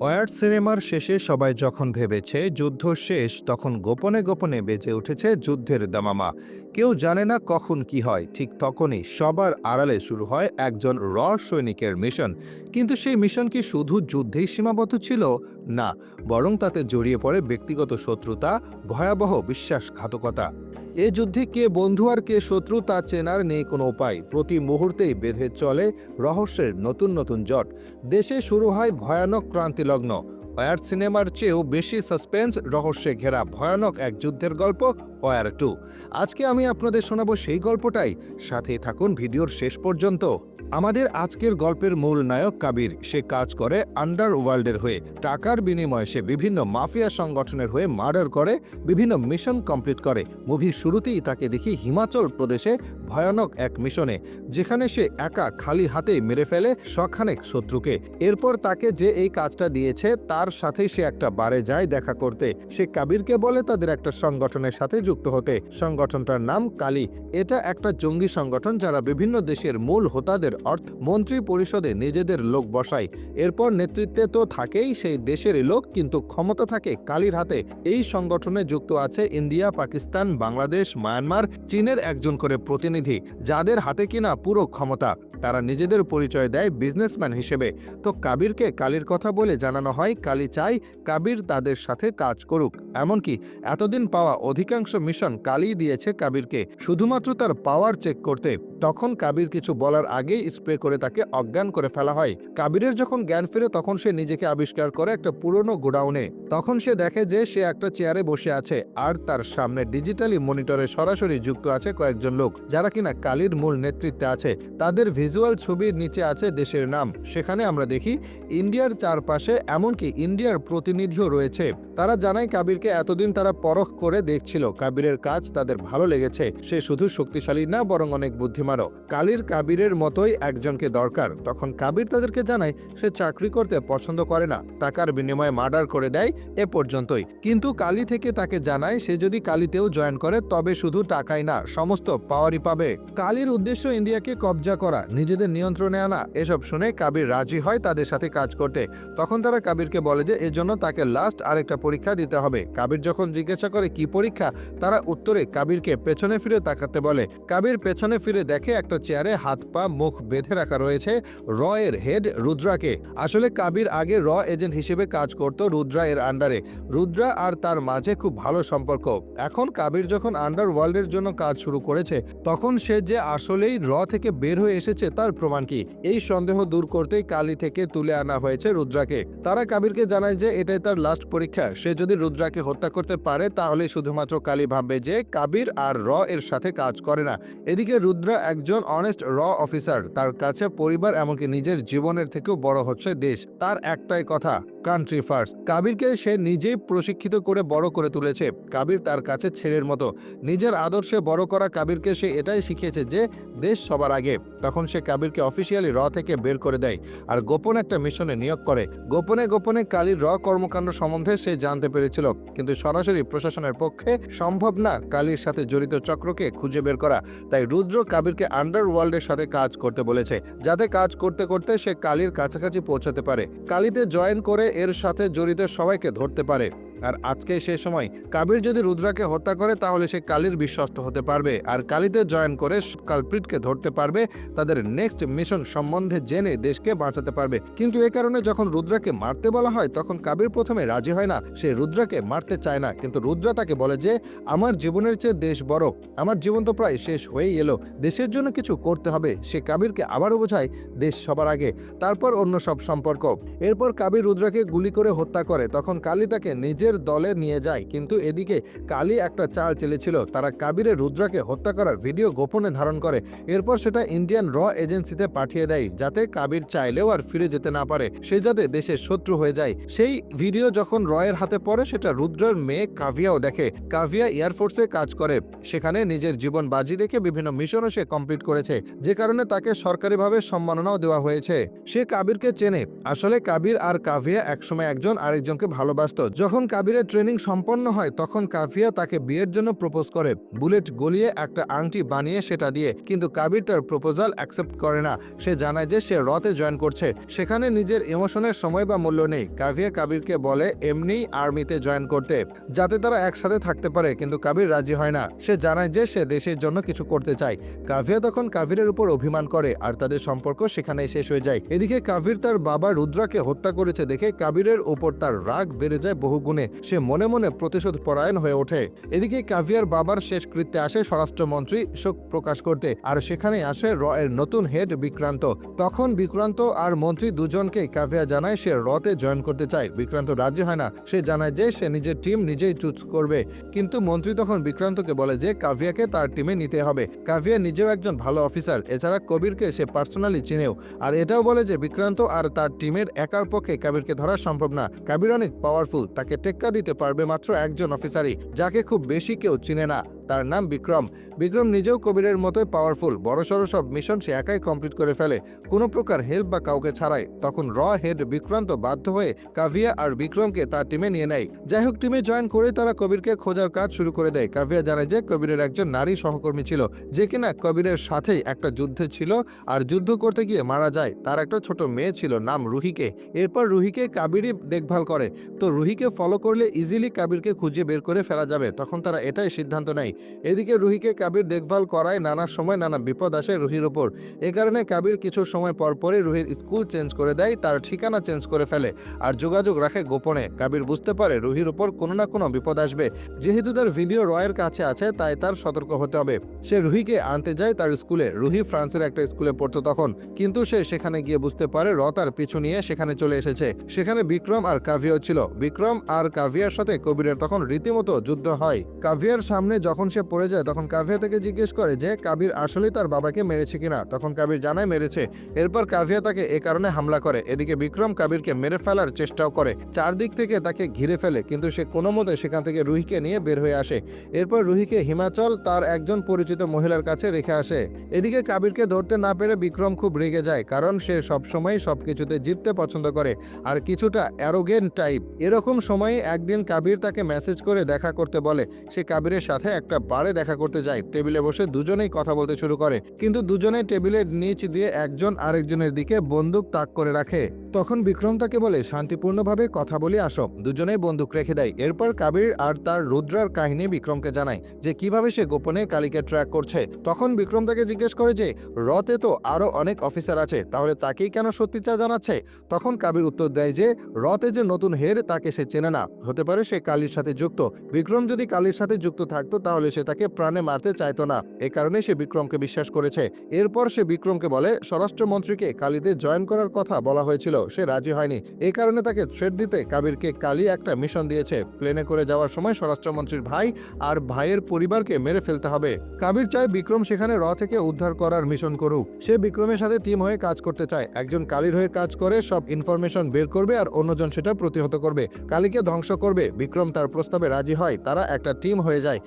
Word সিনেমার শেষে সবাই যখন ভেবেছে যুদ্ধ শেষ, তখন গোপনে গোপনে বেজে উঠেছে যুদ্ধের দামামা। কেউ জানে না কখন কি হয়, ঠিক তখনই সবার আড়ালে শুরু হয় একজন র সৈনিকের মিশন। কিন্তু সেই মিশন কি শুধু যুদ্ধেই সীমাবদ্ধ ছিল? না, বরং তাতে জড়িয়ে পড়ে ব্যক্তিগত শত্রুতা, ভয়াবহ বিশ্বাসঘাতকতা। এ যুদ্ধে কে বন্ধু আর কে শত্রু তা চেনার নেই কোনো উপায়। প্রতি মুহূর্তেই বেঁধে চলে রহস্যের নতুন নতুন জট। দেশে শুরু হয় ভয়ানক ক্রান্তিলগ্ন। ওয়ার সিনেমার চেয়েও বেশি সাসপেন্স, রহস্যে ঘেরা ভয়ানক এক যুদ্ধের গল্প, ওয়ার টু। আজকে আমি আপনাদের শোনাবো সেই গল্পটাই। সাথেই থাকুন ভিডিওর শেষ পর্যন্ত। আমাদের আজকের গল্পের মূল নায়ক কাবির, সে কাজ করে আন্ডার ওয়ার্ল্ডের হয়ে, টাকার বিনিময়ে সে বিভিন্ন মাফিয়া সংগঠনের হয়ে মার্ডার করে, বিভিন্ন মিশন কমপ্লিট করে। মুভির শুরুতেই তাকে দেখি হিমাচল প্রদেশে ভয়ানক এক মিশনে, যেখানে সে একা খালি হাতেই মেরে ফেলে শখানেক শত্রুকে। এরপর তাকে যে এই কাজটা দিয়েছে, তার সাথেই সে একটা বারে যায় দেখা করতে। সে কাবিরকে বলে তাদের একটা সংগঠনের সাথে যুক্ত হতে। সংগঠনটার নাম কালী। এটা একটা জঙ্গি সংগঠন যারা বিভিন্ন দেশের মূল হোতাদের অর্থ মন্ত্রী পরিষদে নিজেদের লোক বসায়। এরপর নেতৃত্বে তো থাকেই সেই দেশের লোক, কিন্তু ক্ষমতা থাকে কালীর হাতে। এই সংগঠনে যুক্ত আছে ইন্ডিয়া, পাকিস্তান, বাংলাদেশ, মায়ানমার, চীনের একজন করে প্রতিনিধি। যাদের হাতে কিনা পুরো ক্ষমতা, তারা নিজেদের পরিচয় দেয় বিজনেসম্যান হিসেবে। তো কাবিরকে কালির কথা বলে জানানো হয়, কালি চাই কাবির তাদের সাথে কাজ করুক। এমনকি এতদিন পাওয়া অধিকাংশ মিশন কালি দিয়েছে কাবিরকে। শুধুমাত্র তার পাওয়ার চেক করতে তখন কাবির কিছু বলার আগেই স্প্রে করে তাকে অজ্ঞান করে ফেলা হয়। কাবিরের যখন জ্ঞান ফেরে তখন সে নিজেকে আবিষ্কার করে একটা পুরনো গোডাউনে। তখন সে দেখে যে সে একটা চেয়ারে বসে আছে আর তার সামনে ডিজিটালি মনিটরে সরাসরি যুক্ত আছে কয়েকজন লোক, যারা কিনা কালির মূল নেতৃত্বে আছে। তাদের ভিজুয়াল ছবির নিচে আছে দেশের নাম। সেখানে আমরা দেখি, ইন্ডিয়ার চারপাশে এমনকি ইন্ডিয়ার প্রতিনিধিও রয়েছে। তারা জানায় কাবিরকে এতদিন তারা পরখ করে দেখছিল। কাবিরের কাজ তাদের ভালো লেগেছে। সে শুধু শক্তিশালী না, বরং অনেক বুদ্ধিমানও কালীর কাবিরের মতোই একজনকে দরকার। তখন কাবির তাদেরকে জানায়, সে চাকরি করতে পছন্দ করে না। টাকার বিনিময়ে মার্ডার করে দেয় এ পর্যন্তই। কিন্তু কালী থেকে তাকে জানায়, সে যদি কালীতেও জয়েন করে, তবে শুধু টাকাই না, সমস্ত পাওয়ারই পাবে। কালীর উদ্দেশ্য ইন্ডিয়াকে কবজা করা, নিজেদের নিয়ন্ত্রণে আনা, এসব শুনে কাবির রাজি হয় তাদের সাথে কাজ করতে। তখন তারা কাবিরকে বলে যে, এজন্য তাকে লাস্ট আরেকটা পরীক্ষা দিতে হবে। কাবির যখন জিজ্ঞাসা করে, কি পরীক্ষা? তারা উত্তরে, কাবিরকে পেছনে ফিরে তাকাতে বলে। কাবির পেছনে ফিরে দেখে একটা চেয়ারে হাত পা, মুখ বেঁধে রাখা রয়েছে র এর হেড রুদ্রাকে। আসলে কাবির আগে র এজেন্ট হিসেবে কাজ করত রুদ্রা এর আন্ডারে। রুদ্রা আর তার মাঝে খুব ভালো সম্পর্ক। এখন কাবির যখন আন্ডার ওয়ার্ল্ডের জন্য কাজ শুরু করেছে, তখন সে যে আসলেই র থেকে বের হয়ে এসেছে তার প্রমাণ কি? এই সন্দেহ দূর করতেই কালি থেকে তুলে আনা হয়েছে রুদ্রাকে। তারা কাবিরকে জানায় যে এটাই তার লাস্ট পরীক্ষা। সে যদি রুদ্রাকে হত্যা করতে পারে, তাহলে শুধুমাত্র কালি ভাববে যে কাবির আর র এর সাথে কাজ করে না। এদিকে রুদ্রা একজন অনেস্ট র অফিসার তার কাছে পরিবার এমনকি নিজের জীবনের থেকেও বড় হচ্ছে দেশ। তার একটাই কথা কান্ট্রি ফার্স্ট কাবিরকে সে নিজেই প্রশিক্ষিত করে বড় করে তুলেছে। কাবির তার কাছে ছেলের মতো। নিজের আদর্শে বড় করা কাবিরকে সে এটাই শিখিয়েছে যে, দেশ সবার আগে। তখন সে কাবিরকে অফিসিয়ালি র থেকে বের করে দেয় আর গোপন একটা মিশনে নিয়োগ করে। গোপনে গোপনে কালীর র কর্মকাণ্ড সম্বন্ধে সে জানতে পেরেছিল, কিন্তু সরাসরি প্রশাসনের পক্ষে সম্ভব না কালীর সাথে জড়িত চক্রকে খুঁজে বের করা। তাই রুদ্র কাবিরকে আন্ডার ওয়ার্ল্ডের সাথে কাজ করতে বলেছে, যাতে কাজ করতে করতে সে কালীর কাছাকাছি পৌঁছাতে পারে। কালীতে জয়েন করে এর সাথে জড়িত সবাইকে ধরতে পারে। আর আজকে সে সময় কাবির যদি রুদ্রাকে হত্যা করে, তাহলে সে কালীর বিশ্বস্ত হতে পারবে। আর কালীতে জয়েন করে কালপ্রিটকে ধরতে পারবে, তাদের নেক্সট মিশন সম্বন্ধে জেনে দেশকে বাঁচাতে পারবে। কিন্তু এ কারণে যখন রুদ্রাকে মারতে বলা হয়, তখন কাবির প্রথমে রাজি হয় না। সে রুদ্রাকে মারতে চায় না। কিন্তু রুদ্রা তাকে বলে যে, আমার জীবনের চেয়ে দেশ বড়। আমার জীবন তো প্রায় শেষ হয়েই এলো। দেশের জন্য কিছু করতে হবে। সে কাবিরকে আবারও বোঝায়, দেশ সবার আগে। তারপর অন্য সব সম্পর্ক। এরপর কাবির রুদ্রাকে গুলি করে হত্যা করে। তখন কালী তাকে নিজের দলে নিয়ে যায়। কিন্তু এদিকে কালী একটা চাল চেলেছিল। তারা কাবিরের রুদ্রাকে হত্যা করার ভিডিও গোপনে ধারণ করে। এরপর সেটা ইন্ডিয়ান র এজেন্সিতে পাঠিয়ে দেয়, যাতে কাবির চাইলেও আর ফিরে যেতে না পারে। সে যাতে দেশের শত্রু হয়ে যায়। সেই ভিডিও যখন রয়ের হাতে পড়ে, সেটা রুদ্রের মেয়ে কাভিয়াও দেখে। কাভিয়া এয়ারফোর্সে কাজ করে। সেখানে নিজের জীবন বাজি রেখে বিভিন্ন মিশনও সে কমপ্লিট করেছে। যে কারণে তাকে সরকারিভাবে সম্মাননাও দেওয়া হয়েছে। সে কাবিরকে চেনে। আসলে কাবির আর কাভিয়া একসময় একজন আরেকজনকে ভালোবাসত। যখন কাবিরের ট্রেনিং সম্পন্ন হয়, তখন কাফিয়া তাকে বিয়ের জন্য প্রপোজ করে। বুলেট গলিয়ে একটা আংটি বানিয়ে সেটা দিয়ে, কিন্তু কাবির তার প্রপোজাল অ্যাকসেপ্ট করে না। সে জানায় যে সে রতে জয়েন করছে। সেখানে নিজের ইমোশনের সময় বা মূল্য নেই। কাভিয়া কাবিরকে বলে এমনি আর্মিতে জয়েন করতে। যাতে তারা একসাথে থাকতে পারে, কিন্তু কাবির রাজি হয় না। সে জানায় যে সে দেশের জন্য কিছু করতে চায়। কাভিয়া তখন কাবিরের উপর অভিমান করে, আর তাদের সম্পর্ক সেখানেই শেষ হয়ে যায়। এদিকে কাভির তার বাবা রুদ্রাকে হত্যা করেছে দেখে কাবিরের ওপর তার রাগ বেড়ে যায় বহুগুণে। সে মনে মনে প্রতিশোধ পরায়ণ হয়ে ওঠে। এদিকে কাভিয়ার বাবার শেষ কৃত্যে আসে স্বরাষ্ট্রমন্ত্রী শোক প্রকাশ করতে, আর সেখানে আসে র এর নতুন হেড বিক্রান্ত। তখন বিক্রান্ত আর মন্ত্রী দুজনকে কাভিয়া জানায় সে রতে জয়েন করতে চায়। বিক্রান্ত রাজি হয় না। সে জানায় যে সে নিজের টিম নিজেই চুজ করবে। কিন্তু মন্ত্রী তখন বিক্রান্তকে বলে যে কাভিয়াকে তার টিমে নিতে হবে। কাভিয়া নিজেও একজন ভালো অফিসার। এছাড়া কবিরকে সে পার্সোনালি চিনেও। আর এটাও বলে যে বিক্রান্ত আর তার টিমের একার পক্ষে কাবিরকে ধরা সম্ভব না। কাবির অনেক পাওয়ারফুল তাকে টেক্কা দিতে পারবে মাত্র একজন অফিসারই যাকে খুব বেশি কেউ চিনে না। তার নাম বিক্রম। বিক্রম নিজেও কবিরের মতোই পাওয়ারফুল বড়সড় সব মিশন সে একাই কমপ্লিট করে ফেলে। কোনো প্রকার হেল্প বা কাউকে ছাড়াই। তখন র হেড বিক্রান্ত বাধ্য হয়ে কাভিয়া আর বিক্রমকে তার টিমে নিয়ে নেয়। যাই হোক টিমে জয়েন করে তারা কবিরকে খোঁজার কাজ শুরু করে দেয়। কাভিয়া জানায় যে, কবিরের একজন নারী সহকর্মী ছিল। যে কিনা কবিরের সাথেই একটা যুদ্ধে ছিল আর যুদ্ধ করতে গিয়ে মারা যায়। তার একটা ছোট মেয়ে ছিল, নাম রুহিকে। এরপর রুহিকে কাবিরই দেখভাল করে। তো রুহিকে ফলো করলে ইজিলি কাবিরকে খুঁজে বের করে ফেলা যাবে। তখন তারা এটাই সিদ্ধান্ত নেয়। এদিকে রুহিকে কাবির দেখভাল করায় নানা সময় নানা বিপদ আসে রুহির ওপর। এ কারণে কাবির কিছু সময় পর পরই রুহির স্কুল চেঞ্জ করে দেয়, তার ঠিকানা চেঞ্জ করে ফেলে আর যোগাযোগ রাখে গোপনে। কাবির বুঝতে পারে রুহির ওপর কোনো না কোনো বিপদ আসবে। যেহেতু তার ভিডিও রয়ের কাছে আছে, তাই তার সতর্ক হতে হবে। সে রুহিকে আনতে যায় তার স্কুলে। রুহি ফ্রান্সের একটা স্কুলে পড়তো তখন। কিন্তু সে সেখানে গিয়ে বুঝতে পারে র তার পিছু নিয়ে সেখানে চলে এসেছে। সেখানে বিক্রম আর কাভিয়াও ছিল। বিক্রম আর কাভিয়ার সাথে কবিরের তখন রীতিমতো যুদ্ধ হয়। কাভিয়ার সামনে যখন সে পড়ে যায়, তখন কাভিয়া তাকে জিজ্ঞেস করে যে কাবির আসলে তার বাবাকে মেরেছে কিনা? তখন কাবির জানায়, মেরেছে। এরপর কাভিয়া তাকে এ কারণে হামলা করে। এদিকে বিক্রম কাবিরকে মেরে ফেলার চেষ্টাও করে। চারদিক থেকে তাকে ঘিরে ফেলে, কিন্তু সে কোনো মতে সেখান থেকে রুহিকে নিয়ে বের হয়ে আসে। এরপর রুহিকে হিমাচল তার একজন পরিচিত মহিলার কাছে রেখে আসে। এদিকে কাবিরকে ধরতে না পেরে বিক্রম খুব রেগে যায়, কারণ সে সবসময় সবকিছুতে জিততে পছন্দ করে, আর কিছুটা অ্যারোগেন টাইপ। এরকম সময়ে একদিন কাবির তাকে মেসেজ করে দেখা করতে বলে, সে কাবিরের সাথে একটা বারে দেখা করতে যায়। টেবিলে বসে দুজনেই কথা বলতে শুরু করে। কিন্তু দুজনে টেবিলের নিচ দিয়ে একজন আরেকজনের দিকে বন্দুক তাক করে রাখে। তখন বিক্রম তাকে বলে, শান্তিপূর্ণভাবে কথা বলে, আসো। দুজনেই বন্দুক রেখে দেয়। এরপর কাবির আর তার রুদ্রার কাহিনী বিক্রমকে জানায় যে কীভাবে সে গোপনে কালীকে ট্র্যাক করছে। তখন বিক্রম তাকে জিজ্ঞেস করে যে রতে তো আরও অনেক অফিসার আছে, তাহলে তাকেই কেন সত্যিটা জানাচ্ছে? তখন কাবির উত্তর দেয় যে রতে যে নতুন হেড, তাকে সে চেনে না। হতে পারে সে কালীর সাথে যুক্ত। বিক্রম যদি কালীর সাথে যুক্ত থাকতো, তাহলে সে তাকে প্রাণে মারতে চাইতো না। এ কারণে সে বিক্রমকে বিশ্বাস করেছে। এরপর সে বিক্রমকে বলে, স্বরাষ্ট্রমন্ত্রীকে কালীতে জয়েন করার কথা বলা হয়েছিল, সে রাজি হয়নি। এই কারণে তাকে থ্রেট দিতে কাবিরকে কালী একটা মিশন দিয়েছে। প্লেনে করে যাওয়ার সময় স্বরাষ্ট্রমন্ত্রীর ভাই আর ভাইয়ের পরিবারকে মেরে ফেলতে হবে। কাবির চায় বিক্রম সেখানে র থেকে উদ্ধার করার মিশন করুক। সে বিক্রমের সাথে টিম হয়ে কাজ করতে চায়। একজন কালীর হয়ে কাজ করে, সব ইনফরমেশন বের করবে আর অন্যজন সেটা প্রতিহত করবে। কালীকে ধ্বংস করবে। বিক্রম তার প্রস্তাবে রাজি হয়, তারা একটা টিম হয়ে যায়।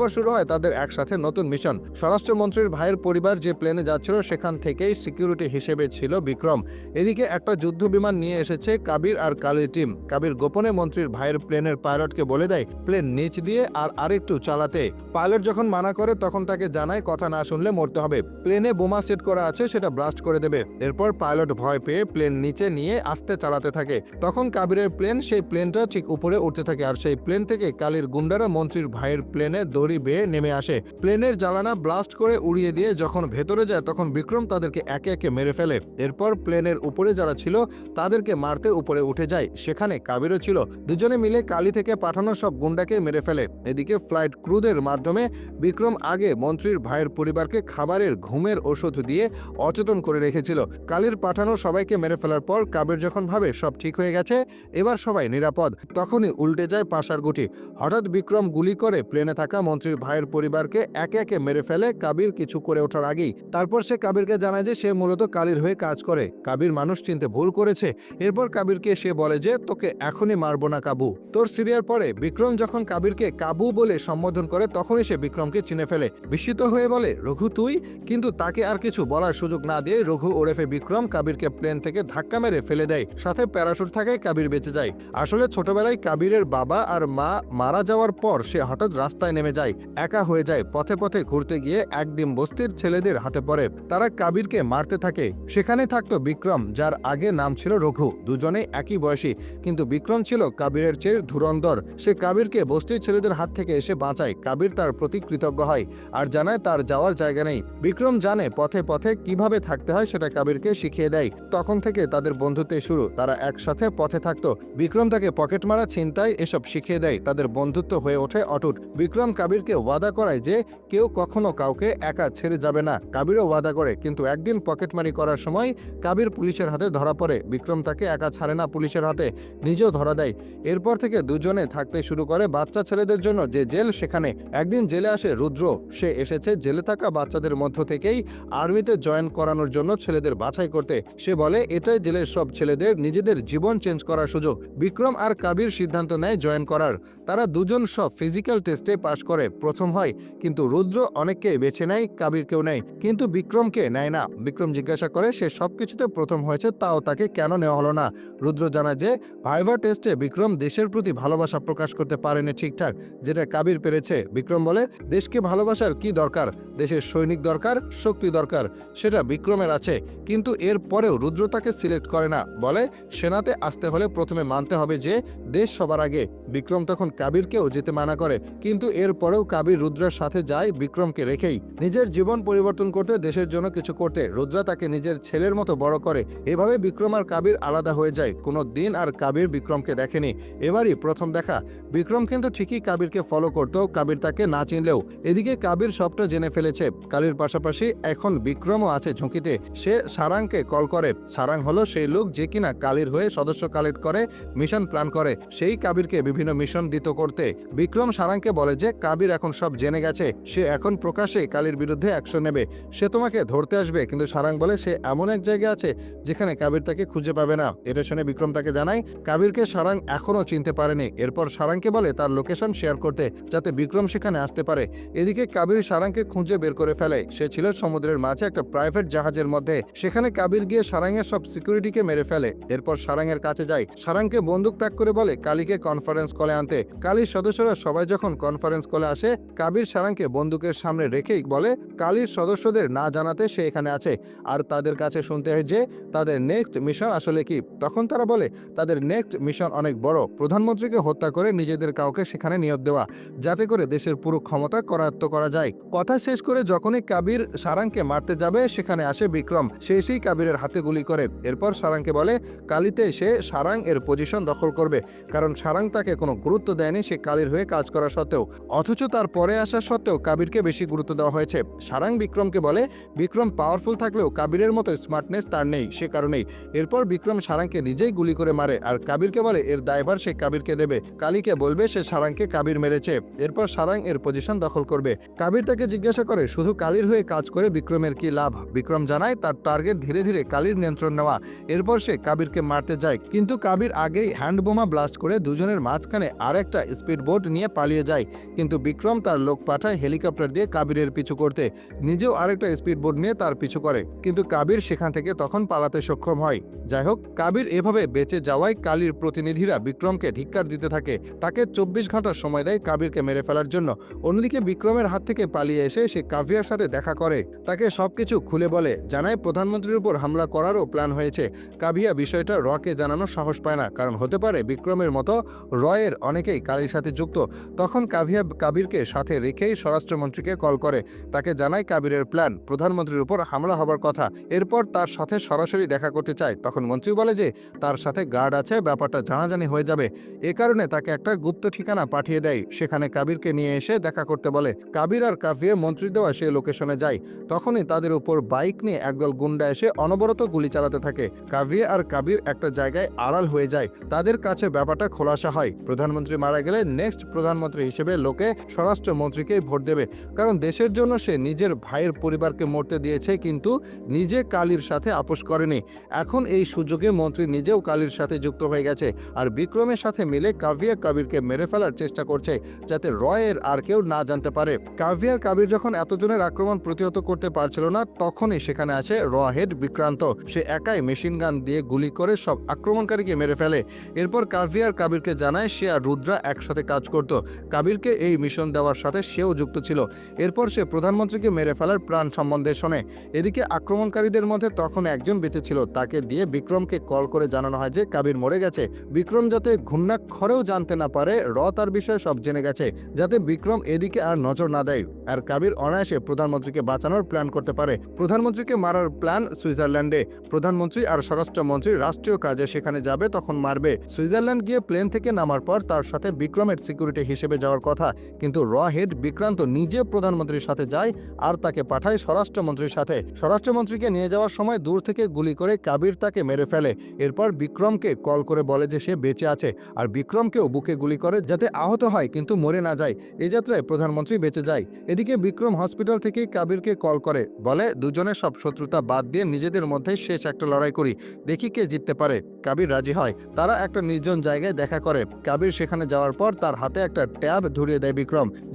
এরপর শুরু হয় তাদের একসাথে নতুন মিশন। স্বরাষ্ট্রমন্ত্রীর ভাইয়ের পরিবার যে প্লেনে যাচ্ছিল সেখান থেকেই সিকিউরিটি হিসেবে ছিল বিক্রম। এদিকে একটা যুদ্ধ বিমান নিয়ে এসেছে কাবির আর কালীর টিম। কাবির গোপনে মন্ত্রীর ভাইয়ের প্লেনের পাইলটকে বলে দেয়, প্লেন নিচ দিয়ে আর আরেকটু চালাতে। পাইলট যখন মানা করে তখন তাকে জানায়, কথা না শুনলে মরতে হবে। প্লেনে বোমা সেট করা আছে, সেটা ব্লাস্ট করে দেবে। এরপর পাইলট ভয় পেয়ে প্লেন নিচে নিয়ে আস্তে চালাতে থাকে। তখন কাবিরের প্লেন সেই প্লেনটা ঠিক উপরে উঠতে থাকে আর সেই প্লেন থেকে কালীর গুন্ডারা মন্ত্রীর ভাইয়ের প্লেনে দড়ি বেয়ে নেমে আসে। প্লেনের জ্বালানা ব্লাস্ট করে উড়িয়ে দিয়ে যখন ভেতরে যায়, তখন বিক্রম তাদেরকে একে একে মেরে ফেলে। এরপর প্লেনের উপরে যারা ছিল, তাদেরকে মারতে উপরে উঠে যায়। সেখানে কাবিরও ছিল। দুজনে মিলে কালী থেকে পাঠানো সব গুন্ডাকে মেরে ফেলে। এদিকে ফ্লাইট ক্রুদের মাধ্যমে বিক্রম আগে মন্ত্রীর ভাইয়ের পরিবারকে খাবারের ঘুমের ওষুধ দিয়ে অচেতন করে রেখেছিল। কালীর পাঠানো সবাইকে মেরে ফেলার পর কাবির যখন ভাবে সব ঠিক হয়ে গেছে, এবার সবাই নিরাপদ। তখনই উল্টে যায় পাশার গুটি। হঠাৎ বিক্রম গুলি করে প্লেনে থাকা মন্ত্রী প্রধানমন্ত্রীর ভাইয়ের পরিবারকে একে একে মেরে ফেলে কাবির কিছু করে ওঠার আগেই তারপর সে কাবিরকে জানায় যে সে মূলত কালির হয়ে কাজ করে। কাবির মানুষ চিনতে ভুল করেছে। এরপর কাবিরকে সে বলে যে, তোকে এখনই মারবো না, কাবু। তোর সিরিয়ার পরে বিক্রম যখন কাবিরকে কাবু বলে সম্বোধন করে, তখনই সে বিক্রমকে চিনে ফেলে। বিস্মিত হয়ে বলে, রঘু তুই? কিন্তু তাকে আর কিছু বলার সুযোগ না দিয়ে রঘু ওরেফে বিক্রম কাবিরকে প্লেন থেকে ধাক্কা মেরে ফেলে দেয়। সাথে প্যারাশুট থাকে কাবির বেঁচে যায়। আসলে ছোটবেলায় কাবিরের বাবা আর মা মারা যাওয়ার পর সে হঠাৎ রাস্তায় নেমে যায়। একা হয়ে যায় পথে পথে ঘুরতে গিয়ে একদিন বস্তির ছেলেদের হাতে পড়ে। তারা কাবিরকে মারতে থাকে। সেখানে থাকতো বিক্রম, যার আগে নাম ছিল রঘু। দুজনেই একই বয়সী, কিন্তু বিক্রম ছিল কাবিরের চেয়ে ধুরন্ধর। সে কাবিরকে বস্তির ছেলেদের হাত থেকে এসে বাঁচায়। কাবির তার প্রতি কৃতজ্ঞ হয় আর জানায় তার যাওয়ার জায়গা নেই। বিক্রম জানে পথে পথে কীভাবে থাকতে হয় সেটা কাবিরকে শিখিয়ে দেয়। তখন থেকে তাদের বন্ধুত্বে শুরু। তারা একসাথে পথে থাকতো। বিক্রম তাকে পকেট মারা ছিনতাই এসব শিখিয়ে দেয়। তাদের বন্ধুত্ব হয়ে ওঠে অটুট। বিক্রম কাবিরকে ওয়াদা করায় যে কেউ কখনো কাউকে একা ছেড়ে যাবে না। কাবিরও ওয়াদা করে, কিন্তু একদিন পকেটমারি করার সময় কাবির পুলিশের হাতে ধরা পড়ে। বিক্রম তাকে একা ছাড়ে না পুলিশের হাতে, নিজেও ধরা দেয়। এরপর থেকে দুজনে থাকতে শুরু করে বাচ্চা ছেলেদের জন্য যে জেল সেখানে। একদিন জেলে আসে রুদ্র। সে এসেছে জেলে থাকা বাচ্চাদের মধ্য থেকেই আর্মিতে জয়েন করানোর জন্য ছেলেদের বাছাই করতে। সে বলে, এটাই জেলের সব ছেলেদের নিজেদের জীবন চেঞ্জ করার সুযোগ। বিক্রম আর কাবির সিদ্ধান্ত নেয় জয়েন করার। তারা দুজন সব ফিজিক্যাল টেস্টে পাশ করে। প্রথম হয়, কিন্তু রুদ্র অনেককে বেছে নেয়, কাবিরকেও নেয়। কিন্তু বিক্রমকে নেয় না। বিক্রম জিজ্ঞাসা করে, সে সবকিছুতে প্রথম হয়েছে, তাও তাকে কেন নেওয়া হলো না? রুদ্র জানায় যে ভাইভার টেস্টে বিক্রম দেশের প্রতি ভালোবাসা প্রকাশ করতে পারেনি ঠিকঠাক, যেটা কাবির পেরেছে। বিক্রম বলে, দেশকে ভালোবাসার কি দরকার? দেশের সৈনিক দরকার, শক্তি দরকার, সেটা বিক্রমের আছে। কিন্তু এর পরেও রুদ্র তাকে সিলেক্ট করে না। বলে, সেনাতে আসতে হলে প্রথমে মানতে হবে যে, দেশ সবার আগে। বিক্রম তখন কাবিরকেও যেতে মানা করে, কিন্তু এর পরেও কাবির রুদ্রের সাথে যায় বিক্রমকে রেখেই। নিজের জীবন পরিবর্তন করতে, দেশের জন্য কিছু করতে রুদ্রা তাকে নিজের ছেলের মতো বড় করে। এভাবে বিক্রম আর কাবির আলাদা হয়ে যায়। কোনো দিন আর কাবির বিক্রমকে দেখেনি। এবারই প্রথম দেখা। বিক্রম কিন্তু ঠিকই কাবিরকে ফলো করতো কাবির তাকে না চিনলেও। এদিকে কাবির সবটা জেনে ফেলেছে। কালির পাশাপাশি এখন বিক্রমও আছে ঝুঁকিতে। সে সারাংকে কল করে। সারাং হলো সেই লোক যে কিনা কালির হয়ে সদস্য কালেক্ট করে মিশন প্ল্যান করে। সেই কাবিরকে বিভিন্ন মিশন দিত করতে। বিক্রম সারাংকে বলে যে কাবির এখন সব জেনে গেছে, সে এখন প্রকাশ্যে কালির বিরুদ্ধে অ্যাকশন নেবে। সে তোমাকে ধরতে আসবে, কিন্তু সারাং বলে সে এমন এক জায়গায় আছে যেখানে কাবির তাকে খুঁজে পাবে না। এটা শুনে বিক্রম তাকে জানায়, কাবিরকে সারাং এখনও চিনতে পারেনি। এরপর সারাংকে বলে তার লোকেশন শেয়ার করতে, যাতে বিক্রম সেখানে আসতে পারে। এদিকে কাবির সারাংকে খুঁজে বের করে ফেলে। সে ছিল সমুদ্রের মাঝে একটা প্রাইভেট জাহাজের মধ্যে। সেখানে কাবির গিয়ে সারাংয়ের সব সিকিউরিটিকে মেরে ফেলে। এরপর সারাংয়ের কাছে যায়। সারাংকে বন্দুক ত্যাগ করে বলে, কালীকে কনফারেন্স কলে আনতে। কালীর সদস্যরা সবাই যখন কনফারেন্স কলে আসে, কাবির সারাংকে বন্দুকের সামনে রেখেই বলে, কালীর সদস্যদের না জানাতে সে এখানে আছে। আর তাদের কাছে শুনতে হয় যে, তাদের নেক্সট মিশন আসলে কি? তখন তারা বলে, তাদের নেক্সট মিশন অনেক বড়। প্রধানমন্ত্রীকে হত্যা করে নিজেদের কাউকে সেখানে নিয়োগ দেওয়া। যাতে করে দেশের পুরো ক্ষমতা করায়ত্ত করা যায়। কথা শেষ করে যখনই কাবির সারাংকে মারতে যাবে, সেখানে আসে বিক্রম। সে সেই কাবিরের হাতে গুলি করে। এরপর সারাংকে বলে, কালিতে সে সারাং এর পজিশন দখল করবে। কারণ সারাং তাকে কোনো গুরুত্ব দেয়নি। সে কালির হয়ে কাজ করা সত্ত্বেও। অথচ তার পরে আসা সত্ত্বেও কাবিরকে বেশি গুরুত্ব দেওয়া হয়েছে। সারাং বিক্রমকে বলে, বিক্রম পাওয়ারফুল থাকলেও কাবিরের মতো স্মার্টনেস তার নেই, সে কারণেই। এরপর বিক্রম সারাংকে নিজেই গুলি করে মারে, আর কাবিরকে বলে, এর দায়ভার সে কাবিরকে দেবে। কালীকে বলবে সে সারাংকে কাবির মেরেছে। এরপর সারাং এর পজিশন দখল করবে। কাবির তাকে জিজ্ঞাসা করে, শুধু কালির হয়ে কাজ করে বিক্রমের কি লাভ? বিক্রম জানায়, তার টার্গেট ধীরে ধীরে কালির নিয়ন্ত্রণ নেওয়া। এরপর সে কাবিরকে মারতে যায়। কিন্তু কাবির আগেই হ্যান্ড বোমা ব্লাস্ট করে দুজনের মাঝখানে আরেকটা স্পিড বোট নিয়ে পালিয়ে যায়। কিন্তু বিক্রম তার লোক পাঠায় হেলিকপ্টার দিয়ে কাবিরের পিছু করতে। নিজেও আরেকটা স্পিড বোট নিয়ে তার পিছু করে। কিন্তু কাবির সেখান থেকে তখন পালাতে সক্ষম হয়। যাই হোক, কাবির এভাবে বেঁচে যাওয়ায় কালির প্রতিনিধিরা বিক্রমকে ধিক্কার দিতে থাকে। তাকে চব্বিশ ঘণ্টার সময় দেয় কাবিরকে মেরে ফেলার জন্য। অন্যদিকে বিক্রমের হাত থেকে পালিয়ে এসে সে কাভিয়ার সাথে দেখা করে। তাকে সবকিছু খুলে বলে, জানায় প্রধানমন্ত্রীর উপর হামলা করারও প্ল্যান হয়েছে। কাভিয়া বিষয়টা রকে জানানোর সাহস পায় না। কারণ হতে পারে বিক্রমের মতো রয়ের অনেকেই কালির সাথে যুক্ত। তখন কাভিয়া কাবিরকে সাথে রেখেই স্বরাষ্ট্রমন্ত্রীকে কল করে। তাকে জানায় কাবিরের প্ল্যান। প্রধানমন্ত্রীর উপর হামলা হবার কথা। এরপর তার সাথে সরাসরি দেখা করতে চায়। তখন মন্ত্রী বলে যে, তার সাথে গার্ড আছে, ব্যাপারটা জানাজানি হয়ে যাবে। এ কারণে তাকে একটা গুপ্ত ঠিকানা পাঠিয়ে দেয়। সেখানে কাবিরকে নিয়ে এসে দেখা করতে বলে, কাবির আর কাভিয়ে মন্ত্রী দেওয়া সে লোকেশনে যায়। তখনই তাদের উপর বাইক নিয়ে একদল গুন্ডা এসে অনবরত গুলি চালাতে থাকে। কাভিয়ে আর কাবির একটা জায়গায় আড়াল হয়ে যায়। তাদের কাছে ব্যাপারটা খোলাসা হয়। প্রধানমন্ত্রী মারা গেলে নেক্সট প্রধানমন্ত্রী হিসেবে লোকে স্বরাষ্ট্রমন্ত্রীকেই ভোট দেবে। কারণ দেশের জন্য সে নিজের ভাইয়ের পরিবারকে মরতে দিয়েছে, কিন্তু নিজে কালীর সাথে আপোষ করেনি। এখন এই সুযোগে মন্ত্রী নিজেও কালীর সাথে যুক্ত হয়ে গেছে আর বিক্রমের সাথে মিলে কাভিয়া কাবিরকে মেরে ফেলার চেষ্টা করছে যাতে রয়ের আর কেউ না জানতে পারে। কাভিয়ার কাবির যখন এতজনের আক্রমণ প্রতিহত করতে পারছিল না, তখনই সেখানে আছে র হেড বিক্রান্ত। সে একাই মেশিন গান দিয়ে গুলি করে সব আক্রমণকারীকে মেরে ফেলে। এরপর কাভিয়ার কাবিরকে জানায় সে আর রুদ্রা একসাথে কাজ করত। কাবিরকে এই মিশন দেওয়ার সাথে সেও যুক্ত ছিল। এরপর সে প্রধানমন্ত্রীকে মেরে ফেলার প্রাণ সম্বন্ধে শোনে। এদিকে আক্রমণকারীদের মধ্যে তখন একজন বেঁচে ছিল। তাকে দিয়ে বিক্রমকে কল করে জানানো হয় যে কাবির মরে গেছে। বিক্রম যাতে ঘূর্ণাক্ষরেও জানতে না পারে, র তার বিষয়ে সব জেনে গেছে, যাতে বিক্রম এদিকে আর নজর না দেয়। আর কাবির অনায়াসে প্রধানমন্ত্রীকে বাঁচানোর প্ল্যান করতে পারে। প্রধানমন্ত্রীকে মারার প্ল্যান সুইজারল্যান্ডে। প্রধানমন্ত্রী আর স্বরাষ্ট্রমন্ত্রী রাষ্ট্রীয় কাজে সেখানে যাবে, তখন মারবে। সুইজারল্যান্ড গিয়ে প্লেন থেকে নামার পর তার সাথে বিক্রমের সিকিউরিটি হিসেবে যাওয়ার কথা। কিন্তু র হেড বিক্রান্ত নিজে প্রধানমন্ত্রীর সাথে যায় আর তাকে পাঠায় স্বরাষ্ট্রমন্ত্রীর সাথে। স্বরাষ্ট্রমন্ত্রীকে নিয়ে যাওয়ার সময় দূর থেকে গুলি করে কাবির তাকে মেরে ফেলে। এরপর বিক্রমকে কল করে বলে যে সে বেঁচে আছে আর বিক্রমকেও বুকে গুলি করে যাতে আহত হয় কিন্তু মরে না যায়। এই যাত্রায় প্রধানমন্ত্রী বেঁচে যায়। এদিকে বিক্রম হসপিটাল থেকেই কাবিরকে কল করে, বলে, দুজনের সব শত্রুতা বাদ দিয়ে নিজেদের মধ্যে শেষ একটা লড়াই করি। দেখি কে জিততে পারে। কাবির রাজি হয়। তারা একটা নির্জন জায়গায় দেখা করে। কাবির সেখানে যাওয়ার পর তার হাতে একটা ট্যাব ধরিয়ে দেয়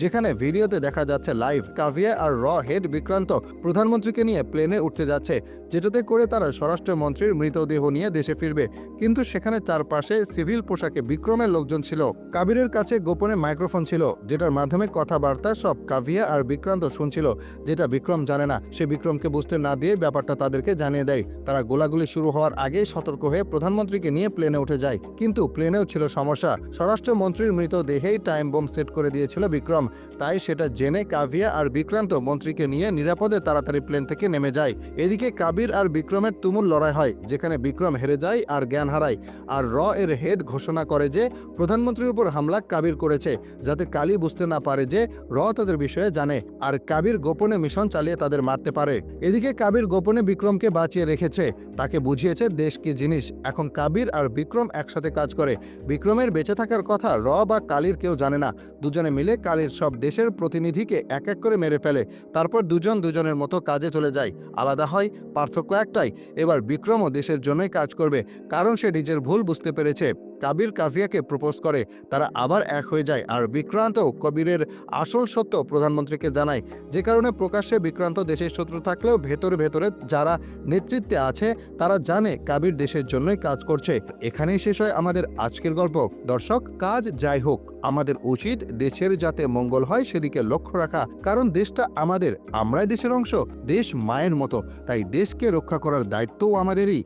যেখানে ভিডিওতে দেখা যাচ্ছে লাইভ কাভিয়া আর র হেড বিক্রান্ত প্রধানমন্ত্রীকে নিয়ে প্লেনে উঠতে যাচ্ছে, যেটাতে করে তারা স্বরাষ্ট্রমন্ত্রীর মৃতদেহ নিয়ে দেশে ফিরবে। কিন্তু সেখানে চারপাশে সিভিল পোশাকে বিক্রমের লোকজন ছিল। কাবিরের কাছে গোপনে মাইক্রোফোন ছিল, যেটার মাধ্যমে কথাবার্তা সব কাভিয়া আর বিক্রান্ত শুনছিল, যেটা বিক্রম জানে না। সে বিক্রমকে বুঝতে না দিয়ে ব্যাপারটা তাদেরকে জানিয়ে দেয়। তারা গোলাগুলি শুরু হওয়ার আগেই সতর্ক হয়ে প্রধানমন্ত্রীকে নিয়ে প্লেনে উঠে যায়। কিন্তু প্লেনেও ছিল সমস্যা। স্বরাষ্ট্রমন্ত্রীর মৃতদেহেই টাইম বোম সেট করে দিয়েছিল বিক্রম, তাই সেটা জেনে কাভিয়া আর বিক্রান্ত মন্ত্রীকে নিয়ে নিরাপদে তাড়াতাড়ি প্লেন থেকে নেমে যায়। এদিকে কাবির আর বিক্রমের তুমুল লড়াই হয়, যেখানে বিক্রম হেরে যায় আর জ্ঞান হারায়। আর র এর হেড ঘোষণা করে যে, প্রধানমন্ত্রীর উপর হামলা কাবির করেছে, যাতে কালি বুঝতে না পারে যে, র তাদের বিষয়ে জানে, আর কাবির গোপনে মিশন চালিয়ে তাদের মারতে পারে। এদিকে কাবির গোপনে বিক্রমকে বাঁচিয়ে রেখেছে, তাকে বুঝিয়েছে দেশ কি জিনিস। এখন কাবির আর বিক্রম একসাথে কাজ করে। বিক্রমের বেঁচে থাকার কথা র বা কালির কেউ জানে না। দুজনে মিলে কালির সব দেশের প্রতিনিধিকে এক এক করে মেরে ফেলে। তারপর দুজন দুজনের মতো কাজে চলে যায়। আলাদা হয়, পার্থক্য একটাই, এবার বিক্রমও দেশের জন্যই কাজ করবে, কারণ সে নিজের ভুল বুঝতে পেরেছে। কাবির কাফিয়াকে প্রপোজ করে, তারা আবার এক হয়ে যায়। আর বিক্রান্ত কবিরের আসল সত্য প্রধানমন্ত্রীকে জানায়, যে কারণে প্রকাশ্যে বিক্রান্ত দেশের শত্রু থাকলেও ভেতরে ভেতরে যারা নেতৃত্বে আছে, তারা জানে কাবির দেশের জন্যই কাজ করছে। এখানেই শেষ হয় আমাদের আজকের গল্প। দর্শক, কাজ যাই হোক, আমাদের উচিত দেশের যাতে মঙ্গল হয় সেদিকে লক্ষ্য রাখা। কারণ দেশটা আমাদের, আমরাই দেশের অংশ, দেশ মায়ের মতো। তাই দেশকে রক্ষা করার দায়িত্বও আমাদেরই।